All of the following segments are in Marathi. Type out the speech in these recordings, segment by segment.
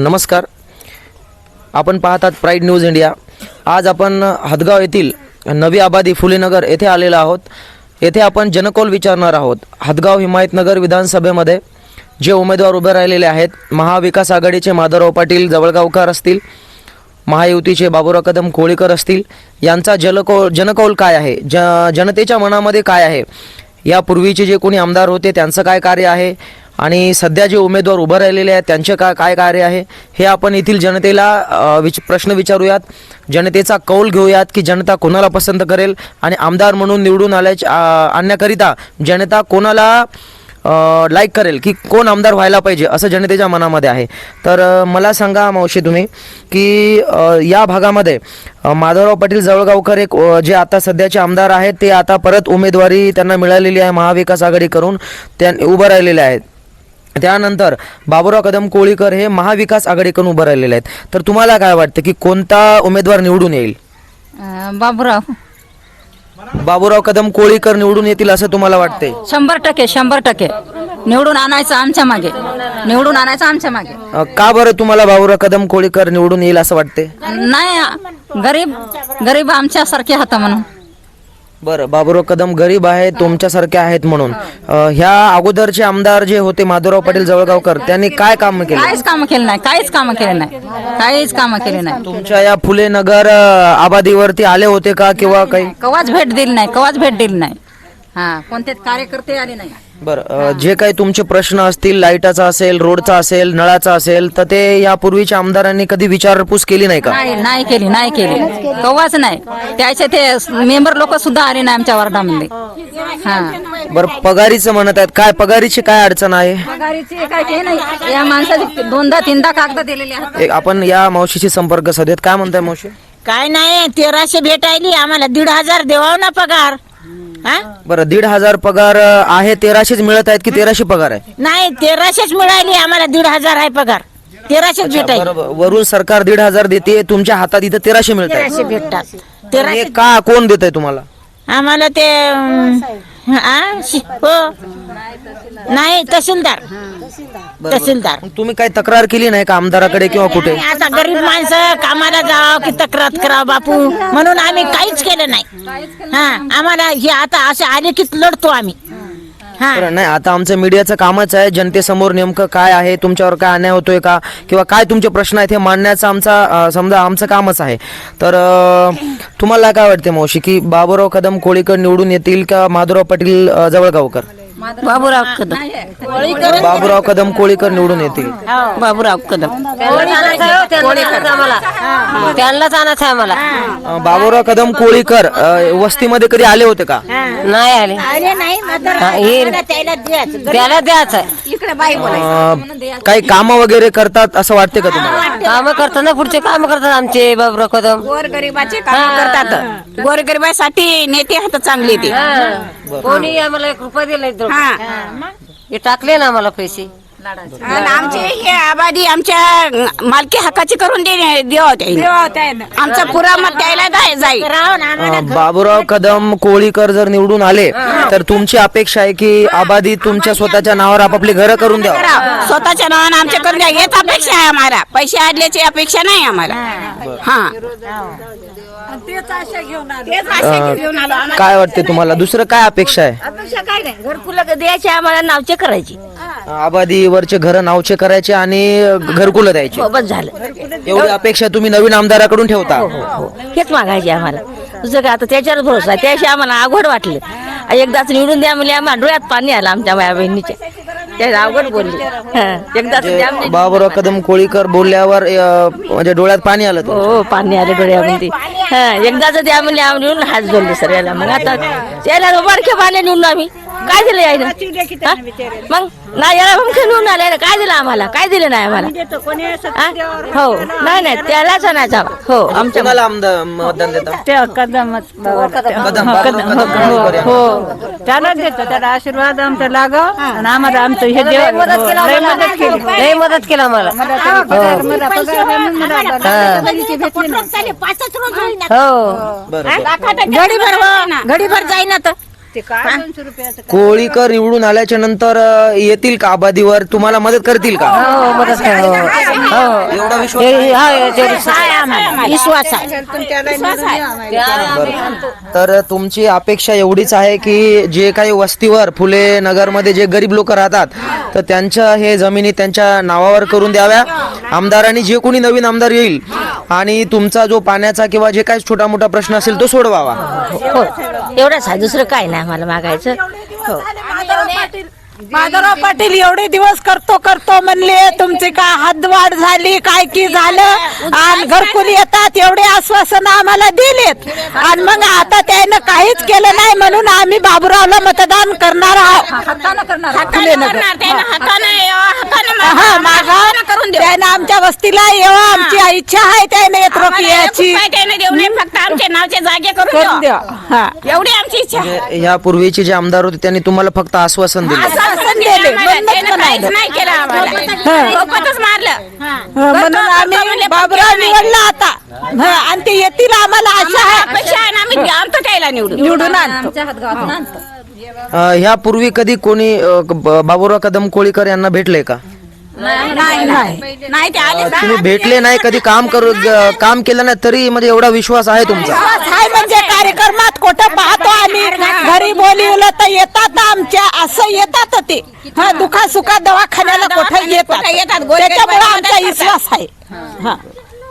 नमस्कार. आपण पाहतात प्राईड न्यूज इंडिया आज आपण हदगाव येथील नवी आबादी फुलेनगर येथे आलेलो आहोत. येथे आपण जनकोल विचारणार आहोत. हदगाव हिमायतनगर विधानसभेमध्ये जे उमेदवार उभे राहिलेले आहेत महाविकास आघाडीचे माधवराव पाटील जवळगावकर असतील महायुतीचे बाबुराव कदम कोळीकर असतील यांचा जलको जनकौल काय आहे? ज जनतेच्या मनामध्ये काय आहे? यापूर्वीचे जे कोणी आमदार होते त्यांचं काय कार्य आहे? आणि सध्या जे उमेदवार उभं राहिलेले आहेत त्यांचे काय काय कार्य आहे? हे आपण येथील जनतेला विच प्रश्न विचारूयात. जनतेचा कौल घेऊयात की जनता कोणाला पसंत करेल? आणि आमदार म्हणून निवडून आल्याच्या आणण्याकरिता जनता कोणाला लाईक करेल की कोण आमदार व्हायला पाहिजे असं जनतेच्या मनामध्ये आहे. तर मला सांगा मावशी तुम्ही की या भागामध्ये माधवराव पाटील जवळगावकर एक जे आता सध्याचे आमदार आहेत ते आता परत उमेदवारी त्यांना मिळालेली आहे महाविकास आघाडी करून त्या उभं राहिलेले आहेत. त्यानंतर बाबुराव कदम कोळीकर हे महाविकास आघाडीकडून उभं राहिलेले आहेत. तर तुम्हाला काय वाटतं की कोणता उमेदवार निवडून येईल? बाबुराव. बाबुराव कदम कोळीकर निवडून येतील असं तुम्हाला वाटतंय? शंभर टक्के शंभर टक्के. निवडून आणायचं आमच्या मागे. निवडून आणायचं आमच्या मागे. अ, का बरं तुम्हाला बाबुराव कदम कोळीकर निवडून येईल असं वाटते नाही गरीब गरीब आमच्यासारखे हात म्हणून. बरं बाबुराव कदम गरीब आहे तुमच्यासारखे आहेत म्हणून. अ, ह्या अगोदरचे आमदार जे होते माधवराव पाटील जवळगावकर त्यांनी काय काम केले? काहीच काम केले नाही काहीच काम केले नाही काहीच काम केले नाही. तुमच्या या फुले नगर अ, आबादीवरती आले होते का किंवा काही? कवाच भेट दिली नाही कवाच भेट दिली नाही. हा कोणते कार्यकर्ते आले नाही. बरं जे काही तुमचे प्रश्न असतील लाईटाचा असेल रोडचा असेल नळाचा असेल तर ते यापूर्वीच्या आमदारांनी कधी विचारपूस केली नाही का? नाही नाही केली नाही केली. कवाच नाही. त्याचे ते मेंबर लोक सुद्धा आले नाही आमच्या वार्डामध्ये. हा. बरं पगारीचं म्हणत आहेत. काय पगारीची काय अडचण आहे? पगारीचे काय ते नाही. या माणसाचे दोनदा तीनदा कागद दिलेले आहेत. एक आपण या मावशीशी संपर्क साधूयात. काय म्हणताय मावशी? काय नाही तेराशे भेटायली. आम्हाला दीड हजार देवाव ना पगार. हा? बरं दीड हजार पगार अ, आहे तेराशेच मिळत आहेत की तेराशे पगार आहे? नाही तेराशेच मिळाली आम्हाला दीड हजार आहे पगार. तेराशेच बरोबर वरून सरकार दीड हजार देते तुमच्या हातात इथं तेराशे मिळत आहेत. तेराशे भेटतात. हे का कोण देत आहे तुम्हाला? आम्हाला ते अं, हा, शि- हो. नाही तहसीलदार. तहसीलदार. मग तुम्ही काही तक्रार केली नाही का आमदाराकडे किंवा कुठे? आता गरीब माणसं कामाला जावं की तक्रार करावं बापू. म्हणून आम्ही काहीच केलं नाही. हा आम्हाला हे आता असे आले की लढतो आम्ही. नाही आता आमचं मीडियाचं कामच आहे. जनतेसमोर नेमकं काय आहे? तुमच्यावर काय अन्याय होतोय का? किंवा काय तुमचे प्रश्न आहेत हे मांडण्याचं आमचा समजा आमचं कामच आहे. तर तुम्हाला काय वाटते मावशी? की बाबुराव कदम कोळीकर निवडून येतील का माधुराव पाटील जवळगावकर? बाबूराव कदम. बाबुराव कदम कोळीकर निवडून येतील. बाबूराव कदम. त्यांनाच आणायचं आहे मला. अं, बाबुराव कदम कोळीकर अं, वस्तीमध्ये कधी आले होते का? नाही आले. अरे नाही हा, येईल. त्याला द्यायचं. अं, काही कामं वगैरे करतात असं वाटते का तुम्हाला? काम करतात ना पुढचे काम करतात आमचे बाबरा कदम. गोरगरिबाचे काम करतात. गोरगरिबासाठी नेते हात चांगले ते कोणी आम्हाला एक रुपया दिला नाही हे. टाकले ना आम्हाला पैसे. आणि आमचे हे आबादी आमच्या मालकी हक्काची करून दे देवा त्याने. आमचा पुरा मत द्यायला जाय- जाईल अं, बाबुराव कदम कोळीकर जर निवडून आले तर तुमची अपेक्षा आहे की आबादी तुमच्या स्वतःच्या नावावर आपापली घरं करून द्या करा. स्वतःच्या नावानं आमच्या करून द्या हेच अपेक्षा आहे आम्हाला. पैसे आडल्याची अपेक्षा नाही आम्हाला. हा. तेच आशा घेऊन आलो आम्हाला. काय वाटते तुम्हाला? दुसरं काय अपेक्षा आहे? अपेक्षा काय नाही. घरकुल द्यायचे आम्हाला नावचे करायची. आबादीवरचे घर नावचे करायचे आणि घरकुलं द्यायचे. बस झालं. एवढी अपेक्षा तुम्ही नवीन आमदाराकडून ठेवता. हेच मागायचे आम्हाला. दुसरं काय आता त्याच्यावर भरोसा आहे. त्याशिवाय आम्हाला अवघड वाटलं. आणि एकदाच निवडून द्या म्हणजे आम्हाला डोळ्यात पाणी आलं आमच्या माया बहिणीच्या. त्या अवघड बोलली. हं. एकदाच द्या म्हणजे बाबुराव कदम कोळीकर बोलल्यावर अं, म्हणजे डोळ्यात पाणी आलं तुम्हाला. हो पाणी आले डोळ्यामध्ये. हा एकदाच द्या म्हणजे आम्ही हात जोडले सर याला मग आता याला बारक्या पाण्या निवडून आम्ही. काय दिलं यायला हा? मग नाही याला मग निवडून आले काय दिलं आम्हाला? काय दिलं नाही आम्हाला? हा? हो. नाही नाही त्यालाच आणायचा. हो आमच्या आमदार मतदान देता? ते कदमच कदम. या. हो त्यालाच देतो त्याला आशीर्वाद आमचा लागाव आणि आम्हाला आमचं हे देव मदत केला. मदत केली. आम्हाला. मला मला हो बरं. बरं. घडीभर हो, घडीभर जाईना तर ते काय दोनशे रुपयाचं कोळीकर निवडून आल्याच्यानंतर अ, येतील का आबादीवर? तुम्हाला मदत करतील का? हो मदत करा, हो. हो. एवढा विश्वास हे- हो, तेवढं आहे. आम्हाला. विश्वास आहे. तर तुमची अपेक्षा एवढीच आहे की जे काही वस्तीवर फुले नगरमध्ये जे गरीब लोक राहतात तर त्यांच्या हे जमिनी त्यांच्या नावावर करून द्याव्या. आमदारांनी जे कोणी नवीन आमदार येईल आणि तुमचा जो पाण्याचा किंवा जे काही छोटा मोठा प्रश्न असेल तो सोडवावा. हो. एवढंच आहे. दुसरं काय नाही. आम्हाला मागायचं. हो. माधवराव पाटील एवढे दिवस करतो करतो म्हणले तुमची काय हद्दवाढ झाली काय की झालं? आणि घरकुल येतात एवढे आश्वासन आम्हाला दिलेत. आणि मग आता त्यानं काहीच केलं नाही म्हणून आम्ही बाबुरावला मतदान करणार आहोत. हा मागा करून देऊ. त्यानं आमच्या वस्तीला येवा आमची इच्छा आहे त्याने आम्हाला याची. त्यानं देऊ नये फक्त आमच्या नावचे जागे करून करून द्या द्या हा. एवढी आमची इच्छा. आहे. म्हणजे यापूर्वीचे जे आमदार होते त्यांनी तुम्हाला फक्त आश्वासन दिलं. आश्वासन दिलं आम्हाला. त्यानं काहीच नाही केलं आम्हाला. मारलं. हा, म्हणून आम्ही बाबुराव निवडला आता. हा, आणि ते येतील आम्हाला आशा आहे. अपेक्षा आहे ना आम्ही आणतो त्याला निवडून निवडून आणतो. अ, ह्यापूर्वी कधी कोणी अ, ब- बाबुराव कदम कोळीकर यांना भेटले का? नाही नाही नाही ते आले तुम्ही भेटले नाही कधी काम करू काम केलं नाही तरी म्हणजे एवढा विश्वास आहे तुमचा. विश्वास आहे म्हणजे कार्यक्रमात कुठं पाहतो आम्ही. घरी बोलिवलं तर येतात आमच्या असं येतात ते. हा दुखा सुखा दवाखान्याला कुठं येतात? येतात, गोरगरीब त्याच्यामुळे बाईला आमचा विश्वास आहे. हा.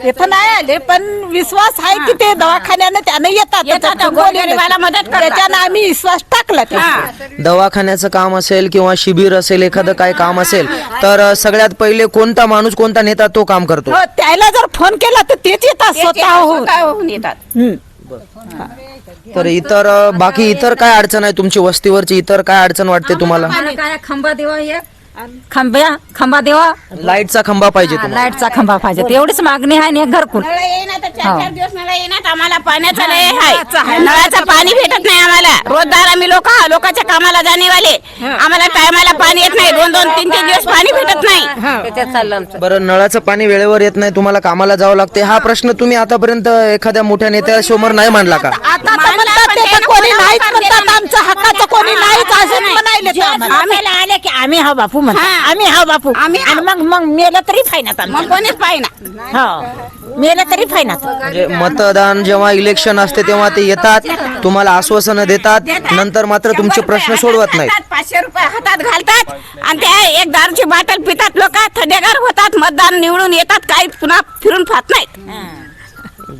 इथं नाही आले पण विश्वास आहे की ते दवाखान्यानं त्यानं येतात येतात, त्याच्यात गोरगरिबाला बोलिवलं. मदत करतात. त्याच्यानं आम्ही विश्वास टाकला. दवाखान्याचं काम असेल किंवा शिबिर असेल एखादं काय काम असेल तर अ, सगळ्यात पहिले कोणता माणूस कोणता नेता तो काम करतो? हो त्याला जर फोन केला तर तेच येतात ते स्वतः येतात. हम्म. तर इतर अ, बाकी इतर काय अडचण आहे तुमची? वस्तीवरची इतर काय अडचण वाटते तुम्हाला? आम्हाला काय खंबा देवा एक खंब्या खंबा देवा. लाईटचा खंबा पाहिजे तुम्हाला. लाईटचा खंबा पाहिजे. तेवढीच मागणी आहे आणि एक घरकुल. नळ येईना तर चार चार दिवस नळ येईनात आम्हाला पाण्याचा लय आहे नळाचं पाणी भेटत नाही आम्हाला. रोजदार आम्ही लोक लोकांच्या कामाला जाणेवाले. आम्हाला टायमाला पाणी येत नाही दोन दोन तीन तीन दिवस पाणी भेटत नाही. बरं नळाचं पाणी वेळेवर येत नाही तुम्हाला कामाला जावं लागते. हा प्रश्न तुम्ही आतापर्यंत एखाद्या मोठ्या नेत्यासमोर नाही मांडला का? आता तर कोणी नाहीच म्हणतात आमच्या हक्काचं कोणी नाहीच असं म्हणायले ते आम्हाला. आम्हाला आले की आम्ही हा बापू म्हणतो. हा. आम्ही हा बापू. आम्ही आणि मग मग मेलं तरी फायनात मग कोणीच हो. मेलं तरी फायनात म्हणजे मतदान जेव्हा इलेक्शन असते तेव्हा ते येतात तुम्हाला आश्वासनं देतात नंतर मात्र तुमचे प्रश्न सोडवत नाहीत. पाचशे रुपये हातात घालतात. आणि त्या एक दारूची बाटल पितात लोक थंडेगार होतात मतदान निवडून येतात काही पुन्हा फिरून फात नाहीत.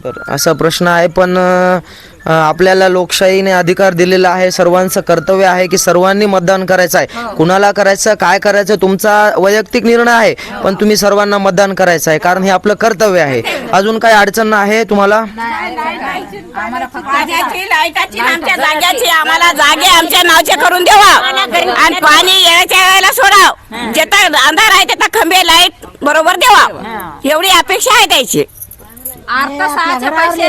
बरं असा प्रश्न आहे पण अं, आपल्याला लोकशाहीने अधिकार दिलेला आहे सर्वांचं कर्तव्य आहे की सर्वांनी मतदान करायचं आहे. कुणाला करायचं काय करायचं तुमचा वैयक्तिक निर्णय आहे पण तुम्ही सर्वांना मतदान करायचं आहे कारण हे आपलं कर्तव्य आहे. अजून काय अडचण आहे तुम्हाला? आम्हाला जागे आमच्या नावचे करून देवा. आणि पाणी येण्याच्या वेळेला सोडाव. जिथं अंधार आहे तिथं खंबे लाइट बरोबर देवा. एवढी अपेक्षा आहे त्याची. अर्ध सहाचे पैसे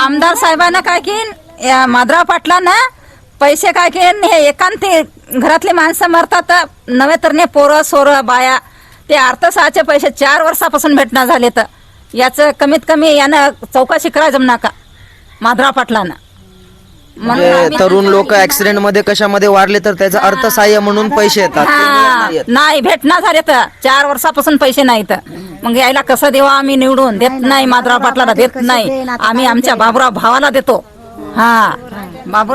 आमदार साहेबांना काय की या माधवराव पाटलांना पैसे काय की हे एकांती घरातले माणसं मरतात. नवे तरणे पोरं सोरं बाया ते अर्थ सहाचे पैसे चार वर्षापासून भेटणं झाले तर याचं कमीत कमी यानं चौकशी करा जमना का? माधवराव पाटलांना. म्हणजे तरुण लोक ऍक्सिडेंटमध्ये कशामध्ये वारले तर त्याचं अर्थसहाय्य म्हणून पैसे येतात. हा. नाही भेटणार झाले तर चार वर्षापासून पैसे नाहीत. मग यायला कसं देवा आम्ही निवडून? देत नाही माधवराव पाटलाला देत नाही. आम्ही आमच्या बाबुराव भावाला देतो. हा.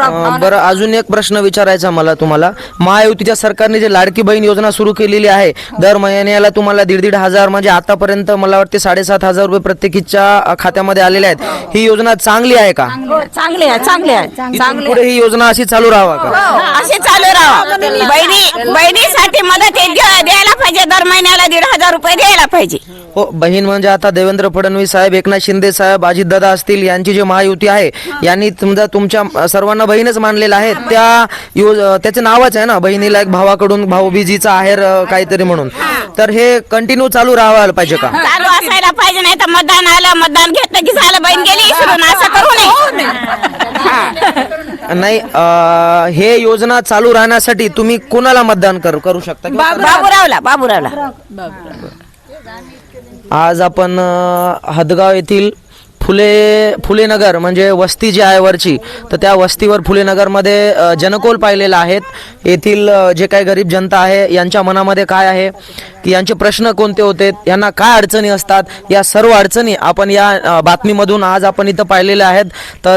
अं, बरं अजून एक प्रश्न विचारायचा मला तुम्हाला. महायुतीच्या सरकारने जे लाडकी बहीण योजना सुरू केलेली आहे दर महिन्याला तुम्हाला दीड दीड हजार म्हणजे आतापर्यंत मला वाटते साडेसात हजार रुपये प्रत्येकीच्या अं, खात्यामध्ये आलेले आहेत. ही. योजना चांगली आहे का? चांगले आहे. चांगले आहे इथून पुढे ही योजना अशी चालू राहावा का? असे चालू राहा बहिणी बहिणीसाठी मदत एक द्या- द्यायला पाहिजे. दर महिन्याला दीड हजार रुपये द्यायला पाहिजे. हो बहीण म्हणजे आता देवेंद्र फडणवीस साहेब एकनाथ शिंदे साहेब अजितदादा असतील यांची जी महायुती आहे यांनी समजा तुमच्या अं, सर्वांना बहीणच मानलेलं आहे त्या यो त्याचं नावच आहे ना बहिणीला एक भावाकडून भाऊबीजीचा आहेर काहीतरी म्हणून. तर हे कंटिन्यू चालू राहायला पाहिजे का? चालू असायला पाहिजे नाही तर मतदान आलं मतदान घेतलं की झालं बहीण गेली असं करू नये. नाही अं, हे योजना चालू राहण्यासाठी तुम्ही कोणाला मतदान करू करू शकता किंवा बाबूरावला बाबूरावला. आज आपण अ, हदगाव येथील फुले फुलेनगर म्हणजे वस्ती जी आहे वरची तर त्या वस्तीवर फुलेनगरमध्ये जनकोल पाहिलेला आहेत. येथील जे काही गरीब जनता आहे यांच्या मनामध्ये काय आहे? की यांचे प्रश्न कोणते होते? यांना काय अडचणी असतात? या सर्व अडचणी आपण या बातमीमधून आज आपण इथं पाहिलेल्या आहेत. तर